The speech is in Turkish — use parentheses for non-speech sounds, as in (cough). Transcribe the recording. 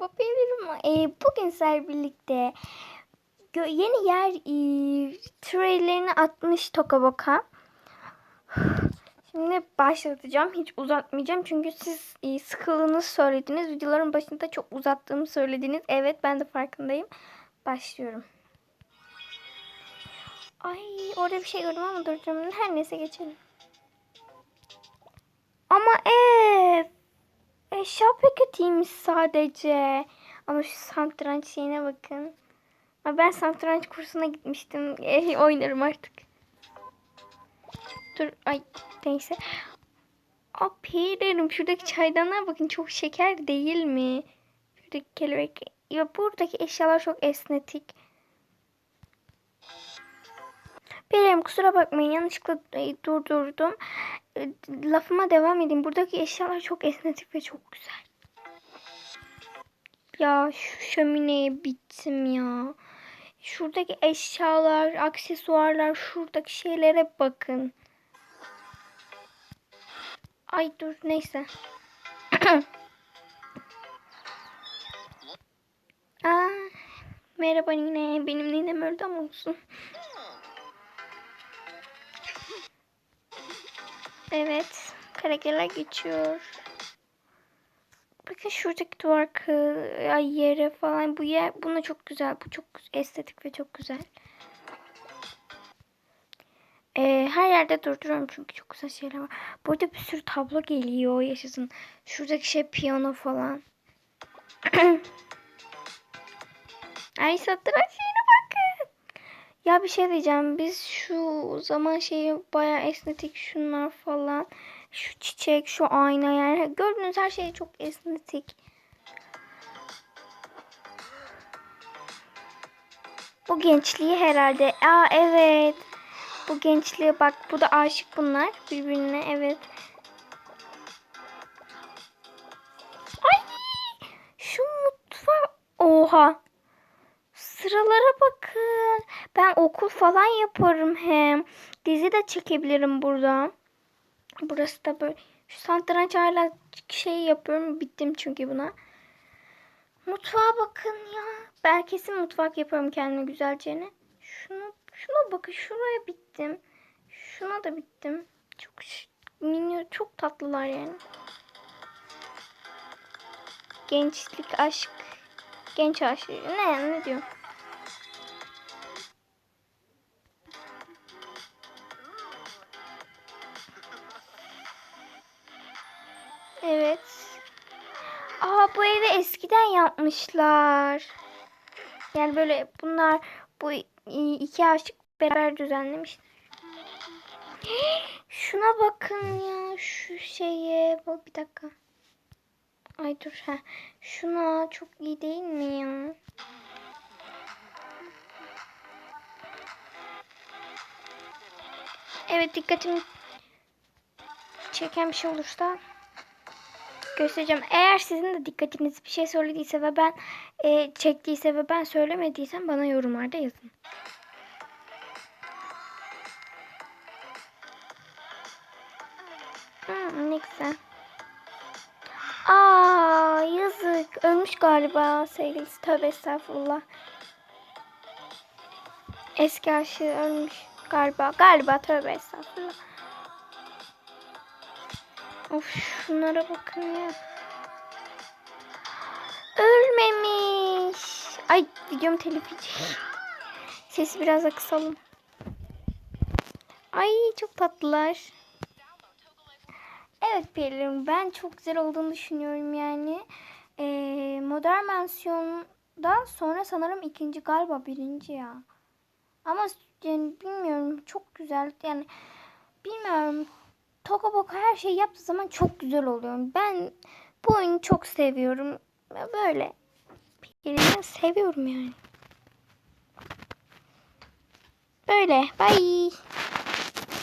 Benim e, bugün sizlerle birlikte yeni yer e, trailerini atmış Tokaboka. (sighs) Şimdi başlatacağım. Hiç uzatmayacağım. Çünkü siz e, sıkıldığınız söylediniz. Videoların başında çok uzattığımı söylediniz. Evet ben de farkındayım. Başlıyorum. Ay orada bir şey gördüm ama duracağım. Her neyse geçelim. Ama ev. Eşya paketiymiş sadece. Ama şu satranç şeyine bakın. Ben satranç kursuna gitmiştim. Eh, oynarım artık. Dur ay neyse. Aa peynirim şuradaki çaydanlığa bakın çok şeker değil mi? Şuradaki kelebek. Ya buradaki eşyalar çok esnetik. Peynirim kusura bakmayın yanlışlıkla e, durdurdum. E, Lafıma devam edeyim. Buradaki eşyalar çok esnetik ve çok güzel. Ya şu şömineye bittim ya. Şuradaki eşyalar, aksesuarlar, şuradaki şeylere bakın. Ay dur neyse. (clears throat) Aa, merhaba nine. Benim ninem öldü ama olsun. Evet. Karakterler geçiyor. Bakın şuradaki duvar yere falan bu yer buna çok güzel. Bu çok estetik ve çok güzel. Ee, her yerde durduruyorum çünkü çok güzel şeyler var. Burada bir sürü tablo geliyor yaşasın. Şuradaki şey piyano falan. (clears throat) Ay satranç. Ya bir şey diyeceğim. Biz şu zaman şeyi bayağı esnetik şunlar falan. Şu çiçek, şu ayna yani gördüğünüz her şey çok esnetik. Bu gençliği herhalde. Aa evet. Bu gençliğe bak. Bu da aşık bunlar birbirine. Evet. Bakın. Ben okul falan yaparım hem. Dizi de çekebilirim burada. Burası da böyle. Şu satranç hala şey yapıyorum. Bittim çünkü buna. Mutfağa bakın ya. Ben kesin mutfak yaparım kendime güzelce. Şunu, şuna bakın. Şuraya bittim. Şuna da bittim. Çok minyon, çok tatlılar yani. Gençlik, aşk. Genç aşk. Ne, ne diyor? Evet. Aa bu evi eskiden yapmışlar. Yani böyle bunlar bu iki aşık beraber düzenlemişler. Şuna bakın ya şu şeye. Bu bir dakika. Ay dur ha. Şuna çok iyi değil mi ya? Evet dikkatimi çeken bir şey olursa göstereceğim. Eğer sizin de dikkatiniz bir şey söylediyse ve ben e, çektiyse ve ben söylemediysem bana yorumlarda yazın. Hmm, ne güzel. Aa yazık. Ölmüş galiba sevgilisi. Tövbe estağfurullah. Eski aşığı ölmüş galiba. Galiba tövbe estağfurullah. Of şunlara bakın ya. Ölmemiş. Ay videom telif yiyecek. Sesi biraz da kısalım. Ay çok tatlılar. Evet Pelin ben çok güzel olduğunu düşünüyorum yani. Ee, Modern Mansiyon'dan sonra sanırım ikinci galiba birinci ya. Ama yani bilmiyorum çok güzel yani bilmiyorum Toka Boka her şeyi yaptığı zaman çok güzel oluyor. Ben bu oyunu çok seviyorum. Böyle birini seviyorum yani. Böyle. Bye.